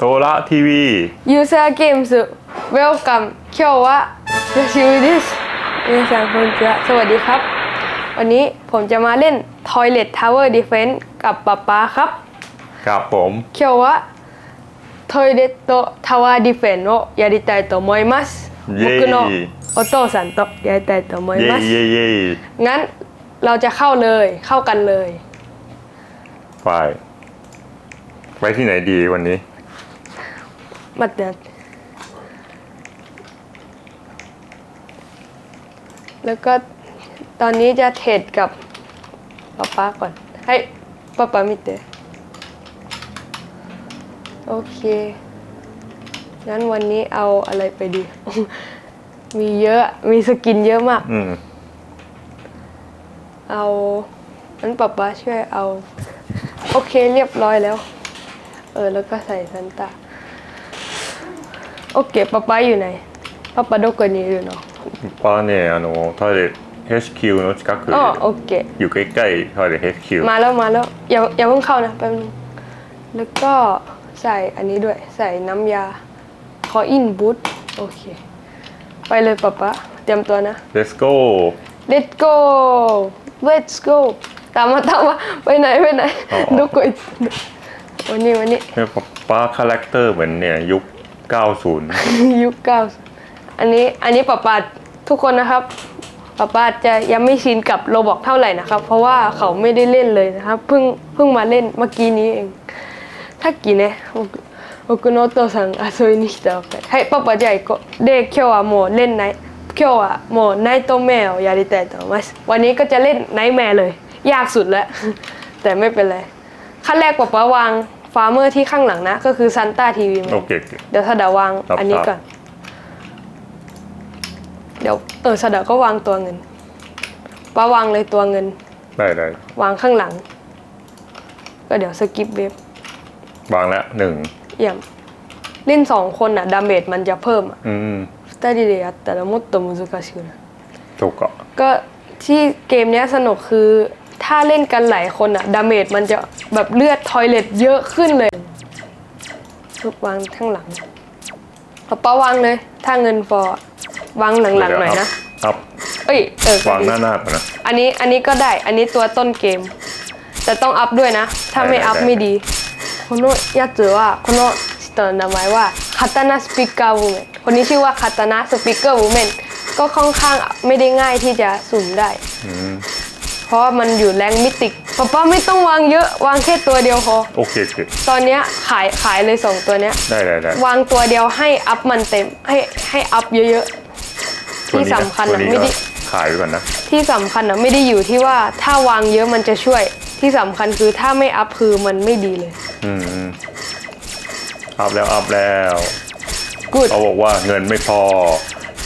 โทระทีวี User Games Welcome 今日は久しぶりです皆さんこんにちはสวัสดีครับ วันนี้ผมจะมาเล่น Toilet Tower Defense กับป๊าป๊าครับครับผม今日はトイレットタワーディフェンをやりたいと思います僕のお父さんとやりたいと思いますงั้นเราจะเข้าเลยเข้ากันเลย ไป ไปที่ไหนดีวันนี้ Bak ben. แล้วก็ตอนนี้จะเทรดกับป๊าป๊าก่อน ให้ป๊าป๊ามิเตโอเคงั้นวันนี้เอาอะไรไปดี มีเยอะมีสกินเยอะมาก อืเอางั้นป๊าป๊าช่วยเอา โอเคเรียบร้อยแล้ว เออ แล้วก็ใส่ซันตา โอเคป๊าป๊าอยู่ไหนป๊าป๊าどこにいるのป้าเนี่ยあのトイレ HQ の近く อ๋อโอเค อยู่ใกล้ๆトイレ HQ มาแล้วมาแล้ว อย่าอย่าเพิ่งเข้านะแป๊บนึงแล้วก็ใส่อันนี้ด้วย ใส่น้ำยา ขออินบูทโอเค ไปเลยป๊าป๊าเตรียมตัวนะ Let's go Let's go Let's go ตามมาตามมาไปไหนไปไหน อ๋อ ดูกุยวันนี้วันนี้ เนี่ยป้าคาแรคเตอร์เหมือนเนี่ยยุค 90 ยุคเก้าอันนี้อันนี้ป๊าป๊าทุกคนนะครับป๊าป๊าจะยังไม่ชินกับโรบอกเท่าไหร่นะครับ เพราะว่าเขาไม่ได้เล่นเลยนะครับเพิ่งเพิ่งมาเล่นเมื่อกี้นี้เองさっきね僕僕のお父さん遊びに来たばっかりはいパパじゃあ行こうで今日はもうเล่นไนท์今日はもうナイトメアをやりたいと思いますวันนี้ก็จะเล่นไนท์แมร์เลย ยากสุดแล้ว แต่ไม่เป็นไรขั้นแรกป๊าป๊าวาง ฟาร์มเมอร์ที่ข้างหลังนะ ก็คือซันต้าทีวีโอเคเดี๋ยวสะดาวางอันนี้ก่อน เดี๋ยวเออสะดาก็วางตัวเงินป้าวางเลยตัวเงิน ได้ได้วางข้างหลัง ก็เดี๋ยวสกิปเว็บวางแล้วหนึ่งเยี่ยมเล่นสองคนอะดาเมจมันจะเพิ่มอืมสเตดิเดียแต่ละมดตัวมุสกาชินะถูกกาก็ที่เกมเนี้ยสนุกคือ ถ้าเล่นกันหลายคนอะดาเมจมันจะแบบเลือดทอยเลตเยอะขึ้นเลยทุกวางข้างหลังเอาป้าวางเลย ถ้าเงินฟอร์วางหลังๆหน่อยนะ ครับ เอ้ยเออ วางหน้าหน้าก่อนนะ อันนี้อันนี้ก็ได้ อันนี้ตัวต้นเกม แต่ต้องอัพด้วยนะ ถ้าไม่ ได้ อัพ ได้ ไม่ดีこのやつはこの人の名前はคาตานาสปิเกอร์วูแมนคนนี้ชื่อว่าคาตานาสปิเกอร์วูแมนก็ค่อนข้างไม่ได้ง่ายที่จะสุ่มได้ อืม เพราะว่ามันอยู่แรงมิติกป๊าป้าไม่ต้องวางเยอะวางแค่ตัวเดียวพอโอเคโอเคตอนเนี้ยขายขายเลยสองตัวเนี้ย ได้ได้ได้ วางตัวเดียวให้อัพมันเต็มให้ให้อัพเยอะๆ ที่สำคัญตัวนะนี้ไม่ก็ได้ขายไว้ก่อนนะ ที่สำคัญนะไม่ได้อยู่ที่ว่าถ้าวางเยอะมันจะช่วย ที่สำคัญคือถ้าไม่อัพคือมันไม่ดีเลย อืมอืมอัพแล้วอัพแล้ว good เขาบอกว่าเงินไม่พอ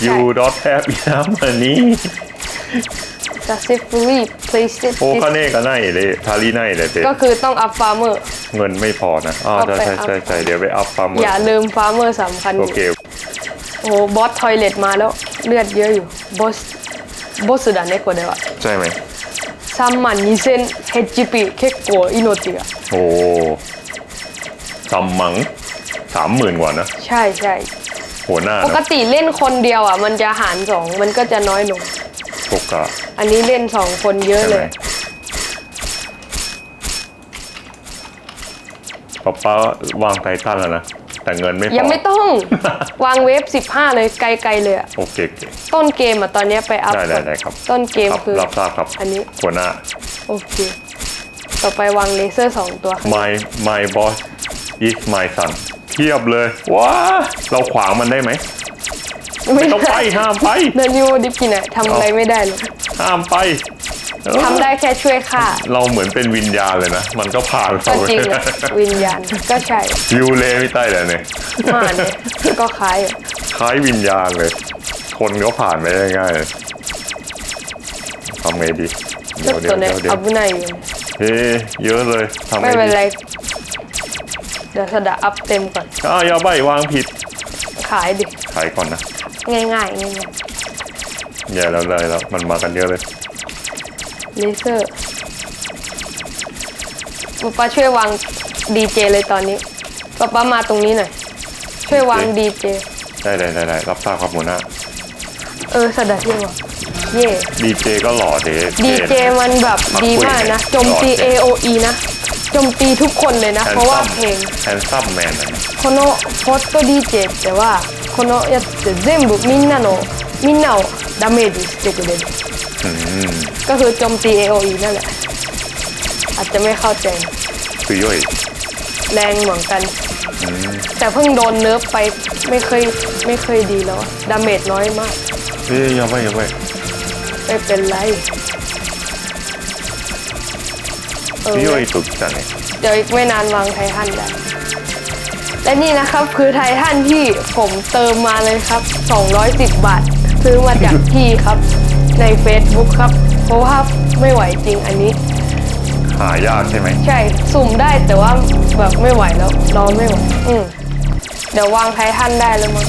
you don't have enough money successfully placed it โอคาเน่ก็ないเลยทารีないเลยเจ๊ ก็คือต้องอัพฟาร์เมอร์ เงินไม่พอนะอ๋อ เอา ใช่ ไป ใช่ อัพ ใช่ใช่เดี๋ยวไปอัพฟาร์ม อย่าลืมฟาร์เมอร์สำคัญ โอเค โอ้โหบอสทอยเลตมาแล้วเลือดเยอะอยู่บอสบอสดาเนโกเดวะ ใช่ไหม 3万2000 HP 結構命が โอ้ทำมังสามหมื่นกว่านะ ใช่ใช่ หัวหน้า ปก นะ ติเล่นคนเดียวอ่ะ มันจะหารสองมันก็จะน้อยลง ปกอะ อันนี้เล่นสองคนเยอะใช่เลไหมย ป๊าป้าวางไททันแล้วนะ แต่เงินไม่พอ ยังไม่ต้อง วางเวฟ15 เลยไกลๆเลยอะโอเคโอเค ต้นเกมอะตอนเนี้ยไปอัพได้ได้ก่อนได้ครับ ต้นเกมครับคือ รับทราบครับอันนี้ หัวหน้า โอเค ต่อไปวางเลเซอร์สองตัวข้าง my my boss is my son เทียบเลยว้าเราขวางมันได้ไหม ไม่ต้องไปห้ามไปเดินยูดิฟกินะทำอะไรไม่ได้เลยห้ามไปทำได้แค่ช่วยค่ะ เราเหมือนเป็นวิญญาณเลยนะ มันก็ผ่านเราจริงวิญญาณก็ใช่ยูเลไม่ใต้เลยเนี่ยผ่านี่ยก็คล้ายคล้ายวิญญาณเลย คนก็ผ่านไม่ได้ง่ายทำไงดีเดี๋ยวเดี๋ยวเดี๋อาบุนายเฮ้เยอะเลยทำไงดีไม่เป็นไรเดี๋ยวสดาอัพเต็มก่อนอ้าวยาใบวางผิด ขายดิ ขายก่อนนะ ง่ายๆง่ายอย่าแล้วเลยแล้วมันมากันเยอะเลยๆเลเซอร์ป๊าป๊าช่วยวางดีเจเลยตอนนี้ปป๊าป๊ามาตรงนี้หน่อย ช่วยวางดีเจได้ได้ได้ได้รับทราบครับหัวหน้าเออสดัดเย่ว่ะเย่ดีเจก็หล่อเดดีเจมันแบบดีมากนะโจมตี AOE นะ โจมตีทุกคนเลยนะ เพราะว่าเพลง แฮนซัมแมน このホット DJ ってはこのやつって全部みんなのみんなをダメージしてくれる อืม ก็คือโจมตี AOE นั่นแหละ อาจจะไม่เข้าใจ คือย่อย แรงเหมือนกัน อืม แต่เพิ่งโดนเนิร์ฟไปไม่เคยไม่เคยดีแล้วอะดาเมจน้อยมาก เฮ้ยอยังไม่อยังไม่ ไม่เป็นไรเออ 強い時だね เดี๋ยวอีกไม่นานวางไททันได้ และนี่นะครับคือไททันที่ผมเติมมาเลยครับ 210 บาท ซื้อมาจากพี่ครับ ใน Facebook ครับ เพราะว่าไม่ไหวจริงอันนี้ หายากใช่ไหม ใช่สุ่มได้แต่ว่าแบบไม่ไหวแล้วรอไม่ไหวอืมเดี๋ยววางไททันได้แล้วมั้ง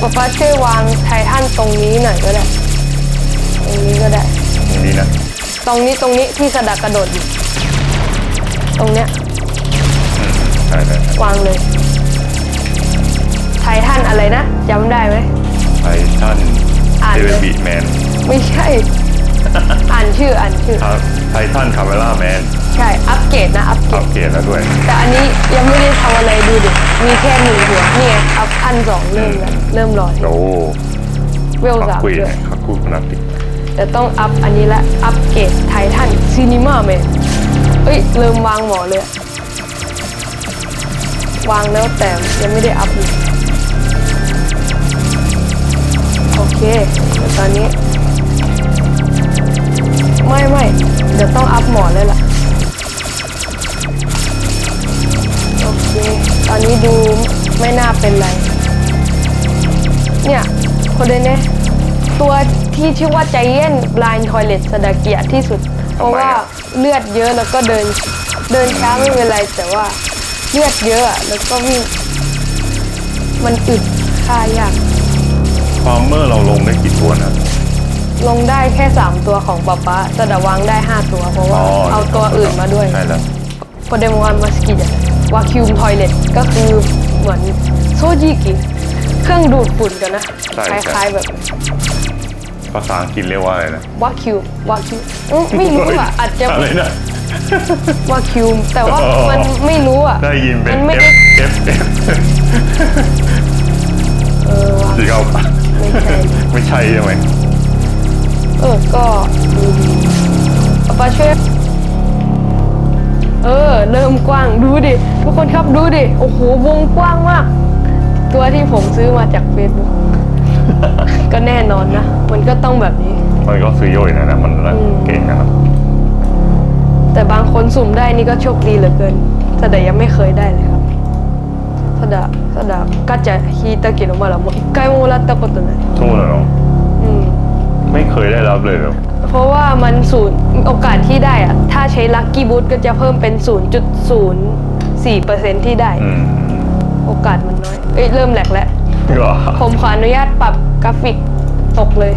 ป๊าป๊าช่วยวางไททันตรงนี้หน่อยก็ได้ ตรงนี้ก็ได้ ตรงนี้นะ ตรงนี้ตรงนี้ที่สะดักกระโดดอยู่ ตรงเนี้ยใช่ใช่วางเลยไททันอะไรนะจำได้ไหมไททันอ่เดเลวิยบีแมนไม่ใช่ อ่านชื่ออ่านชื่อ ครับไททันคาเมล่าแมนใช่อัปเกรดนะอัปเกรอัดปเกรดแล้วด้วยแต่อันนี้ยังไม่ได้ทำอะไรดูดิมีแค่หนึ่งหัวนี่ไงอัพอันสองเริ่มแล้วเริ่มรอที่โอ้เวลคัสามคุยด้วยคักคูพนักติกแต่ต้องอัปอันนี้ละอัปเกรดไททันซีนีมาแมน เอ้ยเริ่มวางหมอเลย วางแล้วแต่ยังไม่ได้อัพเลยโอเคเดี๋ยวตอนนี้ ไม่ไม่เดี๋ยวต้องอัพหมอเลยล่ะ โอเค ตอนนี้ดูไม่น่าเป็นไร เนี่ย คนเดนเนี่ยตัวที่ชื่อว่าใจเย็นบลายทอยเลตสดาเกียที่สุด เพราะว่าเลือดเยอะแล้วก็เดิน เดินช้าไม่เป็นไรแต่ว่าเลือดเยอะอะแล้วก็วิ่งมันอึดค่ายากฟาร์มเมอร์เราลงได้กี่ตัวนะลงได้แค่ 3 ตัวของป๊าป๊าแต่ดาวางได้ 5 ตัว เพราะว่าเอาตัวอื่นมาด้วยใช่แล้วโคเดมวันมาสกิจะวาคิวมทอยเลตก็คือเหมือนโซจิกิเครื่องดูดฝุ่นกันนะคล้ายๆแบบ ภาษาอังกฤษเรียกว่าอะไรนะวาคิววาคิวอืมไม่รู้อะอาจจะอะไรนะวาคิวแต่ว่าอ๋อมันไม่รู้อะได้ยินเป็นมันไม่ F ได้ F F เออวะสีเอาปะไม่ใช่ ไม่ใช่ใช่ไหมเออ ก็ดูดีป๊าป๊าช่วยเออ เริ่มกว้าง ดูดิ ทุกคนครับ ดูดิ โอ้โห วงกว้างมาก ตัวที่ผมซื้อมาจากเฟซบุ๊ก ก็แน่นอนนะ มันก็ต้องแบบนี้ มันก็ซื้อย่อยนะนะมัน อืม เก่งนะครับ แต่บางคนสุ่มได้นี่ก็โชคดีเหลือเกินสดายังไม่เคยได้เลยครับสดาสดาガチャ引いたけどまだもう一回ももらったことない สู้เลยเนาะ อืม ไม่เคยได้รับเลยเหรอ เพราะว่ามันศูนย์โอกาสที่ได้อะถ้าใช้ลัคกี้บูทก็จะเพิ่มเป็น 0.04%ที่ได้ อืม โอกาสมันน้อย เอ้ย เริ่มแหลกแล้ว ผมขออนุญาตปรับกราฟิกตกเลย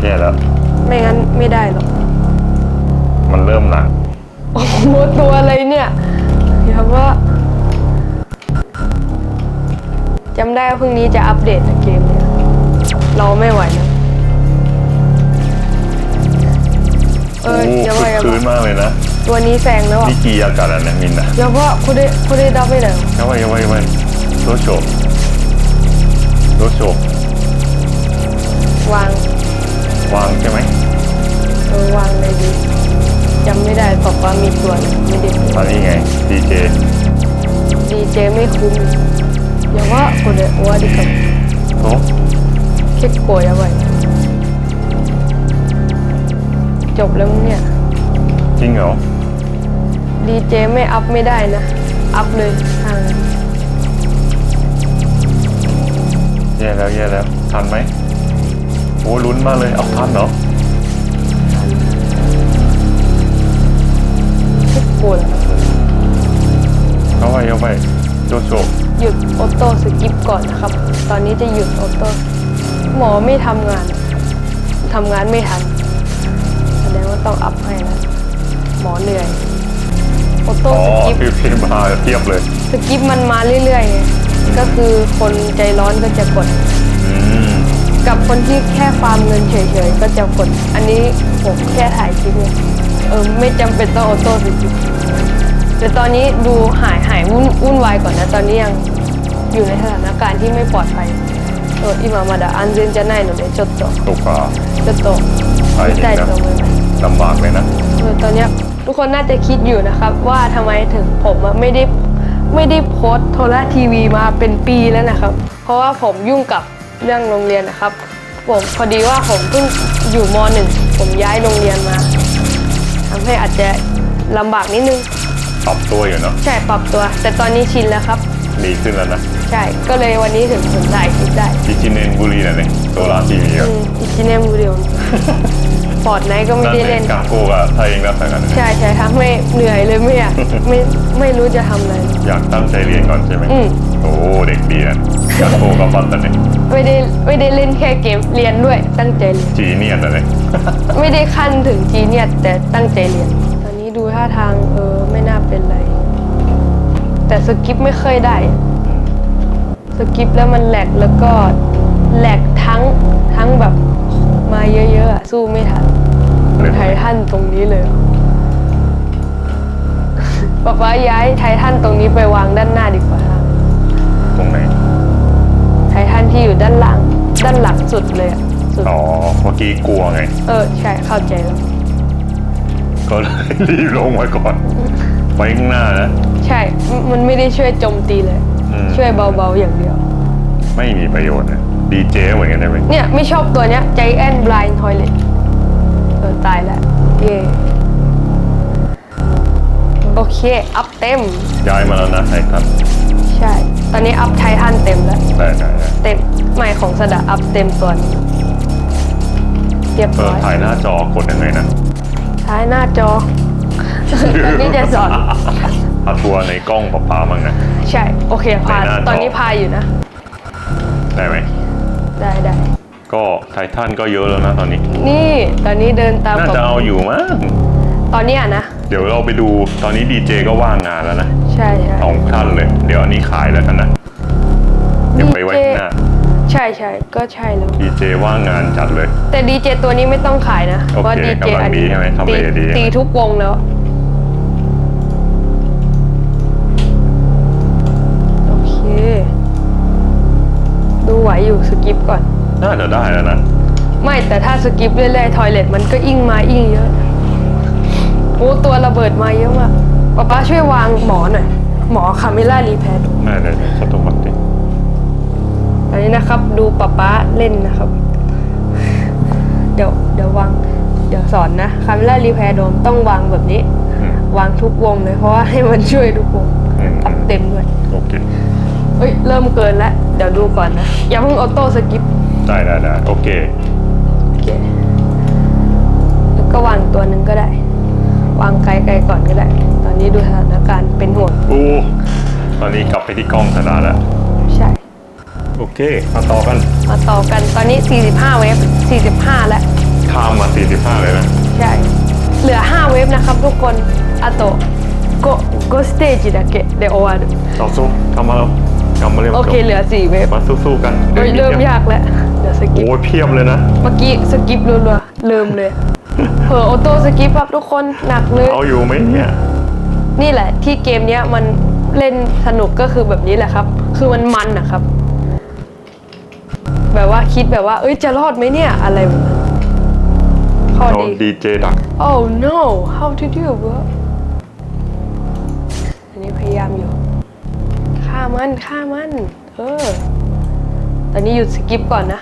แก่แล้ว ไม่งั้นไม่ได้หรอก มันเริ่มหนักโอ้โหตัวอะไรเนี่ยอย่าว่าจำได้ว่าพรุ่งนี้จะอัปเดตเกมเนี่ยเราไม่ไหวนะ เออโอ้โหอย่าว่าอย่าคืนว่ามากเลยนะตัวนี้แซงแล้วอะนี่กีอากาศอันเนี้ยมินนะอย่าว่าคุณได้คุณได้ดับไม่ได้หรอย่าว่าอย่าว่าอย่าไว้โซโช โรโกวางวางใช่ไหมเออวางเลยดีจำไม่ได้บอกว่ามีตัวม่เด็ตอนนี้ไงดีเจดีเจไม่คุ้มอย่าว่าคนเดียวดีกับโอ้คิดโกยเอาไว้จบแล้วมึงเนี่ย จริงเหรอดีเจไม่อัพไม่ได้นะ อัพเลยทาง ย่แล้วแย่แล้วทันไหมโอ้ลุ้นมากเลยเอาทันเหรอทุกคนเอาไปเอาไปโจโฉหยุดออโต้สกิปก่อนนะครับ ตอนนี้จะหยุดออโต้หมอไม่ทำงานทำงานไม่ทันแสดงว่าต้องอัพให้นะหมอเหนื่อยออโต้สกิปมมาเทียบเลย สกิปมันมาเรื่อยๆไง ก็คือคนใจร้อนก็จะกด อืม กับคนที่แค่ฟาร์มเงินเฉยๆ ก็จะกด อันนี้ผมแค่ถ่ายคลิปเนี่ยเออไม่จำเป็นต้องออโต้สกิปแต่ตอนนี้ดูหายหายวุ่นวุ่นวายก่อนนะ ตอนนี้ยังอยู่ในสถานการณ์ที่ไม่ปลอดภัยเออ今まだ安全じゃないのでちょっと ตกปลา ちょっと ใช่ 見 จริง たい นะ と思います ลำบากเลยนะ เออตอนเนี้ยทุกคนน่าจะคิดอยู่นะครับ ว่าทำไมถึงผมอะไม่ได้ ไม่ได้โพสต์โทรทัศน์ทีวีมาเป็นปีแล้วนะครับ เพราะว่าผมยุ่งกับเรื่องโรงเรียนนะครับ ผมพอดีว่าผมเพิ่งอยู่มหนึ่งผมย้ายโรงเรียนมาทำให้อาจจะลำบากนิดนึง ปรับตัวอยู่เนาะใช่ปรับตัว แต่ตอนนี้ชินแล้วครับ ดีขึ้นแล้วนะใช่ ก็เลยวันนี้ถึงถึงถ่ายคลิปได้ดิจิเนนบุรีน่ะเนี่ยโซลาร์ทีวีอือะมอิจิเนมูเรียนฟอร์ดไนก็ไม่ได้เล่นกับโกกับไทยเองรักกันเนี่ยใช่ใช่ทำให้เหนื่อยเลยไม่อยากไม่ไม่รู้จะทำอะไร อยากตั้งใจเรียนก่อนใช่ไหมอืม โอ้เด็กดีนะกับโกกับปัตตานีไม่ได้ไม่ได้เล่นแค่เกมเรียนด้วย ตั้งใจเรียนจีเนียนอะไรไม่ได้ขั้นถึงจีเนียสแต่ตั้งใจเรียน ตอนนี้ดูท่าทางเออไม่น่าเป็นไรแต่ สกิปไม่เคยได้ สกิปแล้วมันแหลกแล้วก็แหลกทั้งทั้งแบบมาเยอะๆอะสู้ไม่ทันเป็นไททันตรงนี้เลยอะป๊าป๊าย้ายไททันตรงนี้ไปวางด้านหน้าดีกว่าตรงไหนไททันที่อยู่ด้านหลัง ด้านหลังสุดเลยอะสุดอ๋อเมื่อกี้กลัวไง เออใช่เข้าใจแล้วก็เลยรีบลงมาก่อน ไปข้างหน้านะ ใช่มมันไม่ได้ช่วยโจมตีเลย อืม ช่วยเบาๆอย่างเดียว ไม่มีประโยชน์นะดีเจเหมือนกันใช่ไหมเนี่ยไม่ชอบตัวเนี้ย Giant Blind Toilet เออตายแล้ว เย่โอเค อัพเต็ม ย้ายมาแล้วนะไททันใช่ ตอนนี้อัพไททันเต็มแล้ว ได้ได้ได้เต็มใหม่ของสดาอัพเต็มตัวนี้เรียบเอร้ออยถ่ายหน้าจอกดยังไงนะท้ายหน้าจอ ตอนนี้จะสอนพาทัวร์ในกล้องปะปามั่งนะ ใช่ โอเคพาในหน้าจอ ตอนนี้พาอยู่นะ ได้ไหม ได้ได้ก็ไททันก็เยอะแล้วนะตอนนี้ นี่ตอนนี้เดินตามน่ากับจะเอาอยู่มั้งตอนเนี้ยนะ เดี๋ยวเราไปดูตอนนี้ดีเจก็ว่างงานแล้วนะใช่ใช่สองท่านเลย เดี๋ยวอันนี้ขายแล้วกันนะเดี๋ยวไปไว้ข้างหน้าใช่ใช่ก็ใช่แล้ว ดีเจว่างงานจัดเลย แต่ดีเจตัวนี้ไม่ต้องขายนะโอเคเพราะดีเจกำลังอันนี้ดีใช่ไหมทำเลตีดีตีทุกวงแล้ว ไหวอยู่สกิปก่อน น่าจะได้แล้วนะ ไม่แต่ถ้าสกิปเรื่อยๆทอยเลทมันก็อิ่งมาอิ่งเยอะโอ้ตัวระเบิดมาเยอะมากป๊าป๊าช่วยวางหมอหน่อยหมอคาเมล่ารีแพดได้ได้ได้สตุมัติอันนี้นะครับ ดูป๊าป๊าเล่นนะครับ เดี๋ยวเดี๋ยววางเดี๋ยวสอนนะคาเมล่ารีแพดโดมต้องวางแบบนี้ อืมวางทุกวงเลยเพราะว่าให้มันช่วยทุกวงอืมอัพเต็มด้วยโอเค เอ้ยเริ่มเกินแล้ว เดี๋ยวดูก่อนนะ อย่าเพิ่งออโต้สกิปได้ได้ได้โอเค โอเคแล้วก็วางตัวหนึ่งก็ได้ วางไกลๆก่อนก็ได้ ตอนนี้ดูสถานการณ์เป็นห่วงอ้ตอนนี้กลับไปที่กล้องธนาแล้ว ใช่ โอเค มาต่อกัน มาต่อกันตอนนี้ 45 เวฟ 45 แล้ว ข้ามมา 45 เลยนะ ใช่ เหลือ 5 เวฟนะครับทุกคนอะโตโกโกสเตจิดะเกะเดโอวารุต่อสู้ทำมาแล้ว กลับมาเร็วโอเคเหลือ4เวฟมาสู้ๆกันเฮ้ยดี๋วเริ่มยากแล้วเดี๋ยวสกิปโอ้ยเพียบเลยนะ เมื่อกี้สกิปรัวๆเริ่มเลยเผลอออโต้สกิปครับทุกคนหนักเลยเอาอยู่ไหมเนี่ยนี่แหละ ที่เกมเนี้ยมันเล่นสนุกก็คือแบบนี้แหละครับ คือมันมันนะครับ แบบว่าคิดแบบว่า เอ้ยจะรอดไหมเนี่ยอะไรแบบนั้นข้อเอาดีดีเจดัก oh no how to do bro อันนี้พยายามอยู่ ฆ่ามันฆ่ามัน เออ ตอนนี้หยุดสกิปก่อนนะ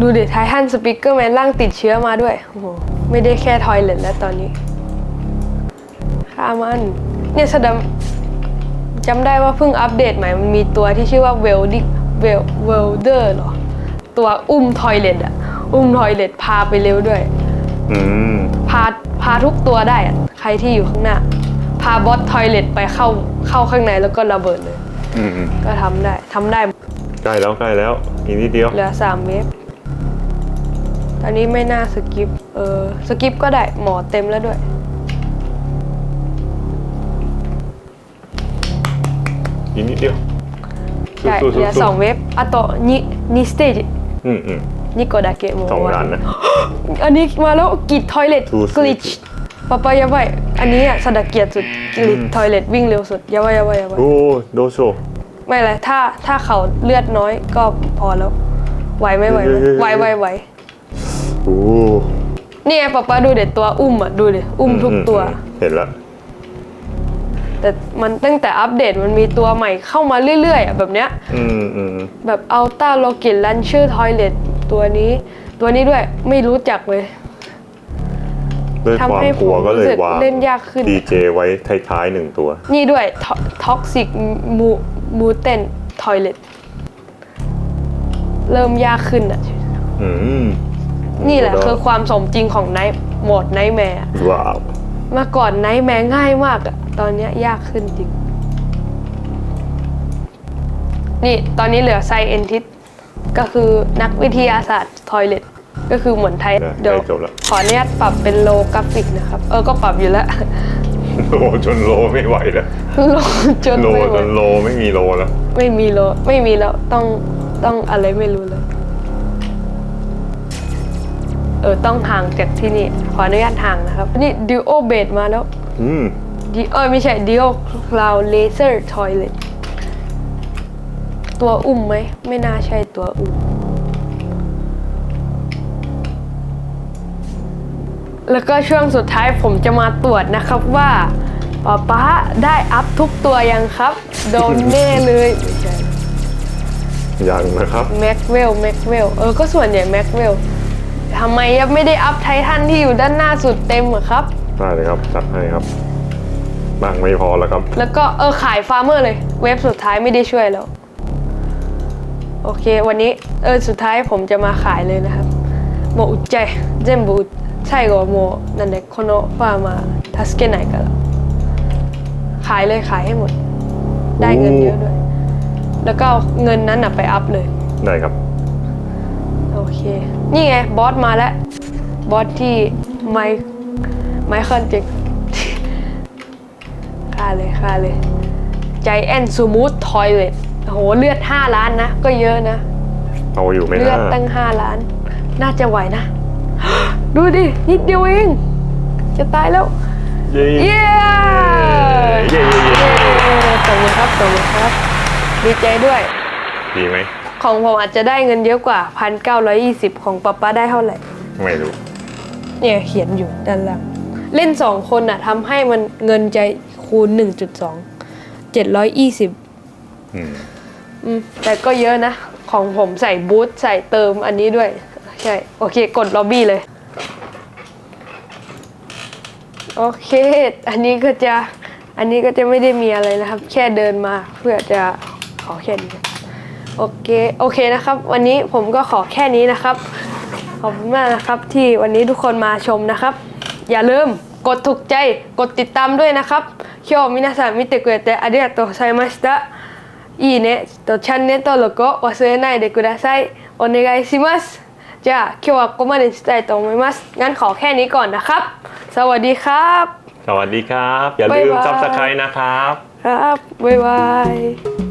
ดูเดทไททันสปิเกอร์แมนร่างติดเชื้อมาด้วย โอ้โห ไม่ได้แค่ทอยเลทแล้วตอนนี้ฆ่ามัน เนี่ยแสดงจำได้ว่าเพิ่งอัปเดตใหม่ มันมีตัวที่ชื่อว่าเวลดิเวลเวลเดอร์หรอ ตัวอุ้มทอยเลทอะอุ้มทอยเลทพาไปเร็วด้วย อืม พาพาทุกตัวได้อะใครที่อยู่ข้างหน้าพาบอสทอยเลตไปเข้าเข้าข้างในแล้วก็ระเบิดเลยก็ทำได้ทำได้ใกล้แล้วใกล้แล้วอีกนิดเดียว เหลือสามเวฟตอนนี้ไม่น่าสกิปเออสกิปก็ได้หมอเต็มแล้วด้วย อีกนิดเดียวใช่เหลือสองเวฟอะโตนี่นี่สเตจอืมอืมนี่กดาเกะโมสองล้านนะ อันนี้มาแล้วกิดทอยเลตกลิช ปะปายาไยอันนี้อะสะดักเกียรติสุดกรีดทอยเล็ตวิ่งเร็วสุดยาไวยาไวยาไวยโอ้โดโชไม่เลยถ้าถ้าเขาเลือดน้อยก็พอแล้วไหวไหมไหวไหมเฮ้ย ไหวไหวไหวโอ้นี่ไงป๊าป๊าดูเด็ดตัวอุ้มอะดูดิอุ้มทุกตัวอืมอืมเห็นแล้วแต่มันตั้งแต่อัปเดตมันมีตัวใหม่เข้ามาเรื่อยๆอะแบบเนี้ยอืมอืมแบบอัลต้าโลกิ l ลันเชอร์ทอยเลตตัวนี้ ตัวนี้ด้วยไม่รู้จักเลย ด้วยความทำให้กลัวก็เลยผมรู้สึกวางเล่นยากขึ้น ดีเจไว้ท้ายๆหนึ่งตัว นี่ด้วยท็อกซิกมูมูเตนทอยเลตเริ่มยากขึ้นอะ อืมนี่แหละคือความสมจริงของไนท์โหมดไนท์แมร์ว้าวเมื่อก่อนไนท์แมร์ง่ายมากอะตอนเนี้ยยากขึ้นจริง นี่ตอนนี้เหลือไซเอนทิสก็คือนักวิทยาศาสตร์ทอยเลต ก็คือเหมือนไทยได้เดี๋ยวได้จบแล้ว ขออนุญาตปรับเป็นโลกราฟิกนะครับ เออก็ปรับอยู่แล้ว โลจนโลไม่ไหวแล้วโลจนโลไม่ไหวจนโลไม่มีโลแล้ว ไม่มีโลไม่มีแล้วต้องต้องอะไรไม่รู้เลย เออต้องห่างจากที่นี่ ขออนุญาตห่างนะครับ นี่ดิโอเบดมาแล้ว อืมดิเออไม่ใช่ดิโอคลาวเลเซอร์ทอยเลตตัวอุ้มไหม ไม่น่าใช่ตัวอุ้ม แล้วก็ช่วงสุดท้ายผมจะมาตรวจนะครับว่าป๊าป๊าได้อัพทุกตัวยังครับ โดนแน่เลยไม่ใช่ยังนะครับแม็กเวลแม็กเวลเออก็ส่วนใหญ่แม็กเวลทำไมยังไม่ได้อัพไททันที่อยู่ด้านหน้าสุดเต็มอะครับ ได้เลยครับจัดให้ครับบางไม่พอแล้วครับ แล้วก็เออขายฟาร์มเมอร์เลย เว็บสุดท้ายไม่ได้ช่วยแล้ว โอเค วันนี้เออสุดท้ายผมจะมาขายเลยนะครับ โมอุจใจเจมบุใช่ก็โมนั่นแหละโคโนะฟาร์มาทัสเกไนกันแล้วขายเลยขายให้หมด ได้เงินเยอะด้วย แล้วก็เอาเงินนั้นน่ะไปอัพเลย ได้ครับ โอเค นี่ไงบอสมาแล้ว บอสที่ไมค์ไมเคิลเจ็กฆ่าเลยฆ่าเลย ใจแอนซูมูททอยเลตโห เลือด 5 ล้านนะ ก็เยอะนะ เอาอยู่ไหมเลือนะดตั้ง 5 ล้าน น่าจะไหวนะ ดูดิ นิดเดียวเอง จะตายแล้วเย้เย้เย้เย้เย้เย้ตบมือครับตบมือครับ ดีใจด้วย ดีไหม ของผมอาจจะได้เงินเยอะกว่า1,920ของป๊าป๊าได้เท่าไหร่ ไม่รู้ เนี่ยเขียนอยู่ด้านล่างเล่นสองคนน่ะทำให้มันเงินใจคูณ1.2 720อืมอืมแต่ก็เยอะนะ ของผมใส่บูทใส่เติมอันนี้ด้วย ใช่ โอเค กดล็อบบี้เลย โอเค อันนี้ก็จะ อันนี้ก็จะไม่ได้มีอะไรนะครับ แค่เดินมาเพื่อจะขอแค่นี้ โอเค โอเคนะครับ วันนี้ผมก็ขอแค่นี้นะครับ ขอบคุณมากนะครับที่วันนี้ทุกคนมาชมนะครับ อย่าลืมกดถูกใจ กดติดตามด้วยนะครับ今日皆さん見てくれてありがとうございましたいいねとチャンネル登録を忘れないでくださいお願いします じゃあ今日はここまでにしたいと思います。งั้นขอแค่นี้ก่อนนะครับ สวัสดีครับ สวัสดีครับ อย่าลืม บ๊บสไคร้นะครับ ครับ บ๊ายบาย